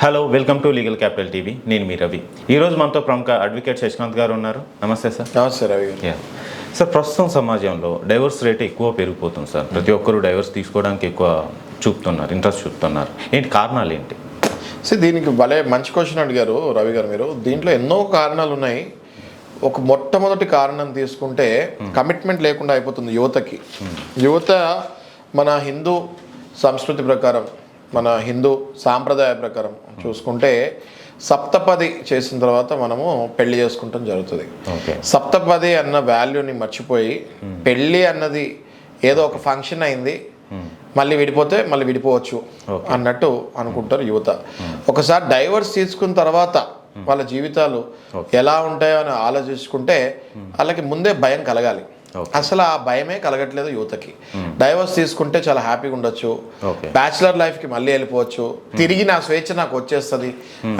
Hello welcome to legal capital TV నేను మీ రవి. ఈరోజు మనతో ప్రముఖ అడ్వకేట్ శశికాంత్ గారు ఉన్నారు. నమస్తే సార్ నమస్తే రవి సార్ ప్రస్తుతం సమాజంలో డైవర్స్ రేట్ ఎక్కువ పెరిగిపోతుంది సార్ ప్రతి ఒక్కరు డైవర్స్ తీసుకోవడానికి ఎక్కువ చూపుతున్నారు ఇంట్రెస్ట్ చూపుతున్నారు. ఏంటి కారణాలు ఏంటి? సో దీనికి భలే మంచి క్వశ్చన్ అడిగారు రవి గారు మీరు. దీంట్లో ఎన్నో కారణాలు ఉన్నాయి. ఒక మొట్టమొదటి కారణం తీసుకుంటే కమిట్మెంట్ లేకుండా అయిపోతుంది యువతకి. యువత మన హిందూ సంస్కృతి ప్రకారం మన హిందూ సాంప్రదాయ ప్రకారం చూసుకుంటే సప్తపది చేసిన తర్వాత మనము పెళ్ళి చేసుకుంటాం జరుగుతుంది. సప్తపది అన్న వాల్యూని మర్చిపోయి పెళ్ళి అన్నది ఏదో ఒక ఫంక్షన్ అయింది. మళ్ళీ విడిపోతే మళ్ళీ విడిపోవచ్చు. అన్నట్టు అనుకుంటారు యువత. ఒకసారి డైవర్స్ తీసుకున్న తర్వాత వాళ్ళ జీవితాలు ఎలా ఉంటాయో అని ఆలోచించుకుంటే వాళ్ళకి ముందే భయం కలగాలి. అసలు ఆ భయమే కలగట్లేదు యువతకి. డైవర్స్ తీసుకుంటే చాలా హ్యాపీగా ఉండొచ్చు. బ్యాచిలర్ లైఫ్కి మళ్ళీ వెళ్ళిపోవచ్చు. తిరిగి నా స్వేచ్ఛ నాకు వచ్చేస్తుంది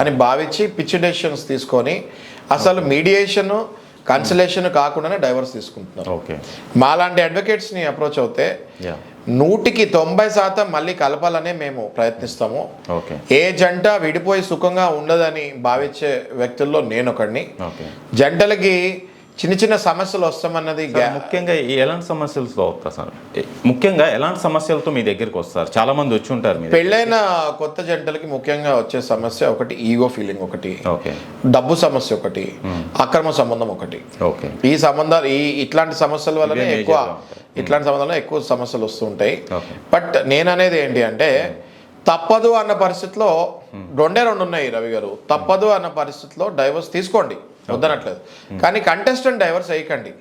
అని భావించి పిచ్చి డెసిషన్స్ తీసుకొని అసలు మీడియేషన్ కన్సలేషన్ కాకుండానే డైవర్స్ తీసుకుంటున్నారు. ఓకే మాలాంటి అడ్వకేట్స్ని అప్రోచ్ అవుతే నూటికి తొంభై శాతం మళ్ళీ కలపాలనే మేము ప్రయత్నిస్తాము. ఓకే ఏ జంట విడిపోయి సుఖంగా ఉండదని భావించే వ్యక్తుల్లో నేను ఒకడిని జంటలకి చిన్న చిన్న సమస్యలు వస్తామన్నది ముఖ్యంగా ఎలాంటి సమస్యలతో వస్తారు సార్? ముఖ్యంగా ఎలాంటి సమస్యలతో మీ దగ్గరికి వస్తారు? చాలా మంది వచ్చి ఉంటారు మీరు పెళ్ళైన కొత్త జంటలకి ముఖ్యంగా వచ్చే సమస్య ఒకటి ఈగో ఫీలింగ్ ఒకటి ఓకే. డబ్బు సమస్య ఒకటి అక్రమ సంబంధం ఒకటి. ఓకే. ఈ సంబంధాలు ఈ ఇట్లాంటి సమస్యల వల్లనే ఎక్కువ. ఇట్లాంటి సంబంధాలు ఎక్కువ సమస్యలు వస్తూ ఉంటాయి. ఓకే. బట్ నేను అనేది ఏంటి అంటే తప్పదు అన్న పరిస్థితిలో రెండే రెండు ఉన్నాయి రవి గారు. తప్పదు అన్న పరిస్థితిలో డైవర్స్ తీసుకోండి. వద్దనట్లేదు. కానీ కంటెస్టెంట్ డైవర్స్ వేయకండి.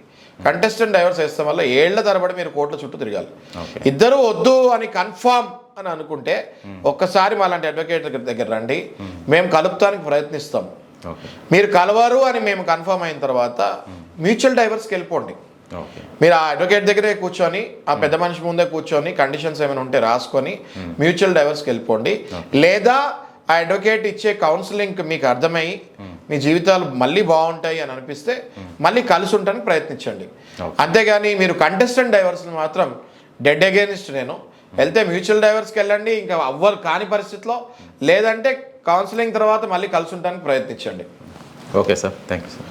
కంటెస్టెంట్ డైవర్స్ వేస్తాం వల్ల ఏళ్ళ తరబడి మీరు కోర్టుల చుట్టూ తిరగాలి. ఇద్దరు వద్దు అని కన్ఫామ్ అని అనుకుంటే ఒక్కసారి మాలాంటి అడ్వకేట్ దగ్గర రండి. మేము. కలుపుతానికి ప్రయత్నిస్తాం. మీరు కలవరు అని మేము కన్ఫర్మ్ అయిన తర్వాత మ్యూచువల్ డైవర్స్కి వెళ్ళిపోండి. మీరు ఆ అడ్వకేట్ దగ్గరే కూర్చొని ఆ పెద్ద మనిషి ముందే కూర్చొని కండిషన్స్ ఏమైనా ఉంటే రాసుకొని మ్యూచువల్ డైవర్స్కి వెళ్ళిపోండి. లేదా ఆ అడ్వకేట్ ఇచ్చే కౌన్సిలింగ్ మీకు అర్థమై మీ జీవితాలు మళ్ళీ బాగుంటాయి అని అనిపిస్తే మళ్ళీ కలిసి ఉండడానికి ప్రయత్నించండి. అంతేగాని మీరు కంటెస్టెంట్ డైవర్స్ని మాత్రం డెడ్ అగేనిస్ట్ నేను. వెళ్తే మ్యూచువల్ డైవర్స్కి వెళ్ళండి ఇంకా అవ్వరు కాని పరిస్థితిలో లేదంటే కౌన్సిలింగ్ తర్వాత మళ్ళీ కలిసి ఉండడానికి ప్రయత్నించండి. Okay sir thank you sir